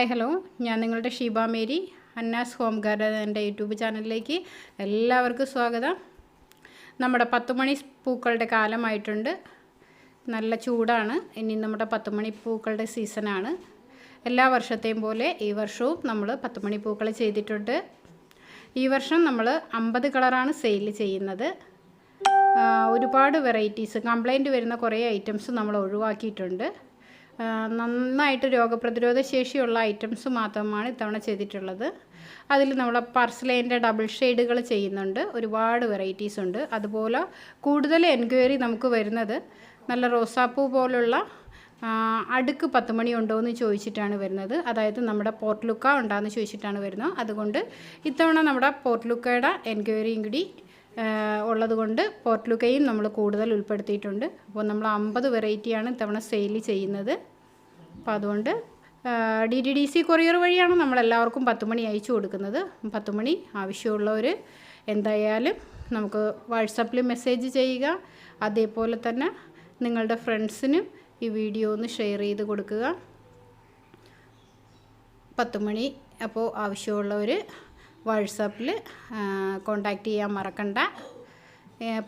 Hi hello. ഞാൻ നിങ്ങളുടെ Sheeba Mary Anna's home garden എന്റെ യൂട്യൂബ് ചാനലിലേക്ക് എല്ലാവർക്കും സ്വാഗതം. നമ്മുടെ പത്തുമണി പൂക്കളുടെ കാലമായിട്ടുണ്ട്. നല്ല ചൂടാണ്. ഇനി നമ്മുടെ പത്തുമണി പൂക്കളുടെ സീസണാണ്. എല്ലാ വർഷത്തെയും പോലെ ഈ വർഷവും നമ്മൾ പത്തുമണി പൂക്കൾ ചെയ്തിട്ടുണ്ട്. ഈ വർഷം നമ്മൾ അമ്പത് കളറാണ് സെയിൽ ചെയ്യുന്നത്. ഒരുപാട് വെറൈറ്റീസ് കംപ്ലൈന്റ് വരുന്ന കുറേ ഐറ്റംസ് നമ്മൾ ഒഴിവാക്കിയിട്ടുണ്ട്. നന്നായിട്ട് രോഗപ്രതിരോധ ശേഷിയുള്ള ഐറ്റംസ് മാത്രമാണ് ഇത്തവണ ചെയ്തിട്ടുള്ളത്. അതിൽ നമ്മൾ പർസലൈന്റെ ഡബിൾ ഷെയ്ഡുകൾ ചെയ്യുന്നുണ്ട്. ഒരുപാട് വെറൈറ്റീസ് ഉണ്ട്. അതുപോലെ കൂടുതൽ എൻക്വയറി നമുക്ക് വരുന്നത് നല്ല റോസാപ്പൂ പോലുള്ള അടുക്ക് പത്ത് മണി ഉണ്ടോ എന്ന് ചോദിച്ചിട്ടാണ് വരുന്നത്. അതായത് നമ്മുടെ പോർട്ട്ലുക്ക ഉണ്ടാന്ന് ചോദിച്ചിട്ടാണ് വരുന്നത്. അതുകൊണ്ട് ഇത്തവണ നമ്മുടെ പോർട്ട്ലുക്കയുടെ എൻക്വയറിയും കൂടി ഉള്ളതുകൊണ്ട് പോർട്ട്ലുക്കയും നമ്മൾ കൂടുതൽ ഉൾപ്പെടുത്തിയിട്ടുണ്ട്. അപ്പോൾ നമ്മൾ അമ്പത് വെറൈറ്റിയാണ് ഇത്തവണ സെയിൽ ചെയ്യുന്നത്. അപ്പോൾ അതുകൊണ്ട് D D D C courier വഴിയാണ് നമ്മളെല്ലാവർക്കും പത്ത് മണി അയച്ചു കൊടുക്കുന്നത്. പത്ത് മണി ആവശ്യമുള്ളവർ എന്തായാലും നമുക്ക് വാട്സപ്പിൽ മെസ്സേജ് ചെയ്യുക. അതേപോലെ തന്നെ നിങ്ങളുടെ ഫ്രണ്ട്സിനും ഈ വീഡിയോ ഒന്ന് ഷെയർ ചെയ്ത് കൊടുക്കുക. പത്ത് മണി അപ്പോൾ ആവശ്യമുള്ളവർ വാട്സാപ്പിൽ കോണ്ടാക്റ്റ് ചെയ്യാൻ മറക്കണ്ട.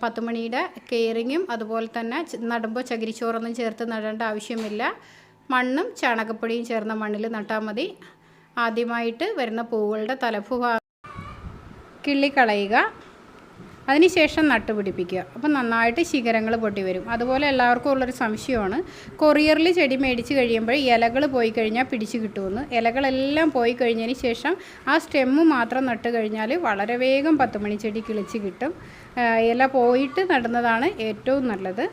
പത്ത് മണിയുടെ കെയറിങ്ങും അതുപോലെ തന്നെ നടുമ്പോൾ ചകിരിച്ചോറൊന്നും ചേർത്ത് നടേണ്ട ആവശ്യമില്ല. മണ്ണും ചാണകപ്പൊടിയും ചേർന്ന മണ്ണിൽ നട്ടാൽ മതി. ആദ്യമായിട്ട് വരുന്ന പൂവുകളുടെ തലഭുഭാഗം ഭാഗം കിള്ളിക്കളയുക. അതിനുശേഷം നട്ടുപിടിപ്പിക്കുക. അപ്പം നന്നായിട്ട് ശിഖരങ്ങൾ പൊട്ടി വരും അതുപോലെ എല്ലാവർക്കും ഉള്ളൊരു സംശയമാണ്. കൊറിയറിൽ ചെടി മേടിച്ച് കഴിയുമ്പോൾ ഇലകൾ പോയി കഴിഞ്ഞാൽ പിടിച്ച് കിട്ടുമെന്ന്. ഇലകളെല്ലാം പോയി കഴിഞ്ഞതിന് ശേഷം ആ സ്റ്റെമ്മ് മാത്രം നട്ട് കഴിഞ്ഞാൽ വളരെ വേഗം പത്ത് മണി ചെടി കിളിച്ച് കിട്ടും. ഇല പോയിട്ട് നടുന്നതാണ് ഏറ്റവും നല്ലത്.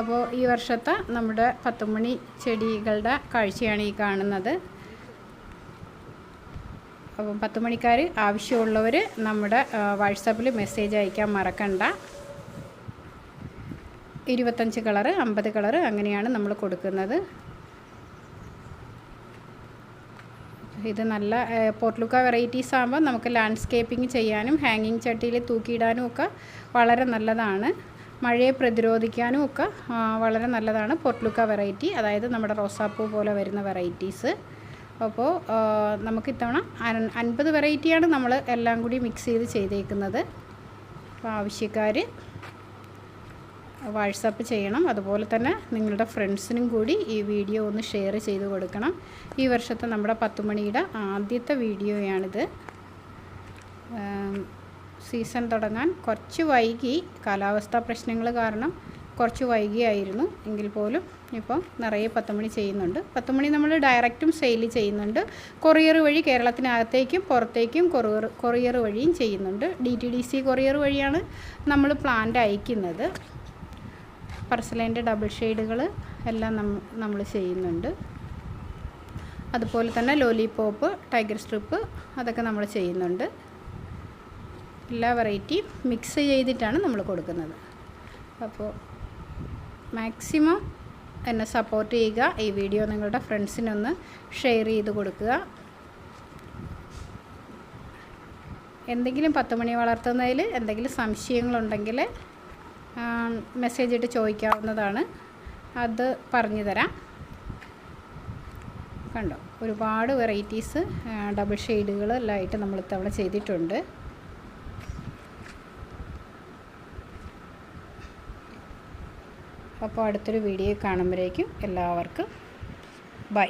അപ്പോൾ ഈ വർഷത്തെ നമ്മുടെ പത്തുമണി ചെടികളുടെ കാഴ്ചയാണ് ഈ കാണുന്നത്. അപ്പം പത്തുമണിക്കാർ ആവശ്യമുള്ളവർ നമ്മുടെ വാട്സാപ്പിൽ മെസ്സേജ് അയക്കാൻ മറക്കണ്ട. ഇരുപത്തഞ്ച് കളറ് അമ്പത് കളറ് അങ്ങനെയാണ് നമ്മൾ കൊടുക്കുന്നത്. ഇത് നല്ല പോർട്ട്ലുക്ക വെറൈറ്റീസ് ആകുമ്പോൾ നമുക്ക് ലാൻഡ്സ്കേപ്പിംഗ് ചെയ്യാനും ഹാങ്ങിങ് ചട്ടിയിൽ തൂക്കിയിടാനും ഒക്കെ വളരെ നല്ലതാണ്. മഴയെ പ്രതിരോധിക്കാനും ഒക്കെ വളരെ നല്ലതാണ്. പൊർട്ട്ലുക്ക വെറൈറ്റി അതായത് നമ്മുടെ റോസാപ്പൂ പോലെ വരുന്ന വെറൈറ്റീസ്. അപ്പോൾ നമുക്ക് ഇത്തവണ അൻ- അൻപത് വെറൈറ്റിയാണ് നമ്മൾ എല്ലാം കൂടി മിക്സ് ചെയ്ത് ചെയ്തേക്കുന്നത്. അപ്പോൾ ആവശ്യക്കാർ വാട്സപ്പ് ചെയ്യണം. അതുപോലെ തന്നെ നിങ്ങളുടെ ഫ്രണ്ട്സിനും കൂടി ഈ വീഡിയോ ഒന്ന് ഷെയർ ചെയ്ത് കൊടുക്കണം. ഈ വർഷത്തെ നമ്മുടെ പത്തുമണിയുടെ ആദ്യത്തെ വീഡിയോയാണിത്. സീസൺ തുടങ്ങാൻ കുറച്ച് വൈകി കാലാവസ്ഥാ പ്രശ്നങ്ങൾ കാരണം കുറച്ച് വൈകിയായിരുന്നു. എങ്കിൽ പോലും ഇപ്പോൾ നിറയെ പത്തുമണി ചെയ്യുന്നുണ്ട്. പത്തുമണി നമ്മൾ ഡയറക്റ്റും സെയിൽ ചെയ്യുന്നുണ്ട്. കൊറിയർ വഴി കേരളത്തിനകത്തേക്കും പുറത്തേക്കും കൊറിയർ കൊറിയർ വഴിയും ചെയ്യുന്നുണ്ട്. D T D C courier വഴിയാണ് നമ്മൾ പ്ലാന്റ് അയക്കുന്നത്. പർസലൈന്റെ ഡബിൾ ഷെയ്ഡുകൾ എല്ലാം നമ്മൾ ചെയ്യുന്നുണ്ട്. അതുപോലെ തന്നെ ലോലിപോപ്പ് ടൈഗർ സ്ട്രിപ്പ് അതൊക്കെ നമ്മൾ ചെയ്യുന്നുണ്ട്. എല്ലാ വെറൈറ്റിയും മിക്സ് ചെയ്തിട്ടാണ് നമ്മൾ കൊടുക്കുന്നത്. അപ്പോൾ മാക്സിമം എന്നെ സപ്പോർട്ട് ചെയ്യുക. ഈ വീഡിയോ നിങ്ങളുടെ ഫ്രണ്ട്സിനൊന്ന് ഷെയർ ചെയ്ത് കൊടുക്കുക. എന്തെങ്കിലും പത്ത് മണി വളർത്തുന്നതിൽ എന്തെങ്കിലും സംശയങ്ങളുണ്ടെങ്കിൽ മെസ്സേജ് ഇട്ട് ചോദിക്കാവുന്നതാണ്. അത് പറഞ്ഞു തരാം. കണ്ടോ? ഒരുപാട് വെറൈറ്റീസ് ഡബിൾ ഷെയ്ഡുകൾ എല്ലാം ആയിട്ട് നമ്മൾ ഇത്തവണ ചെയ്തിട്ടുണ്ട്. അപ്പോൾ അടുത്തൊരു വീഡിയോ കാണുമ്പോഴേക്കും എല്ലാവർക്കും ബൈ.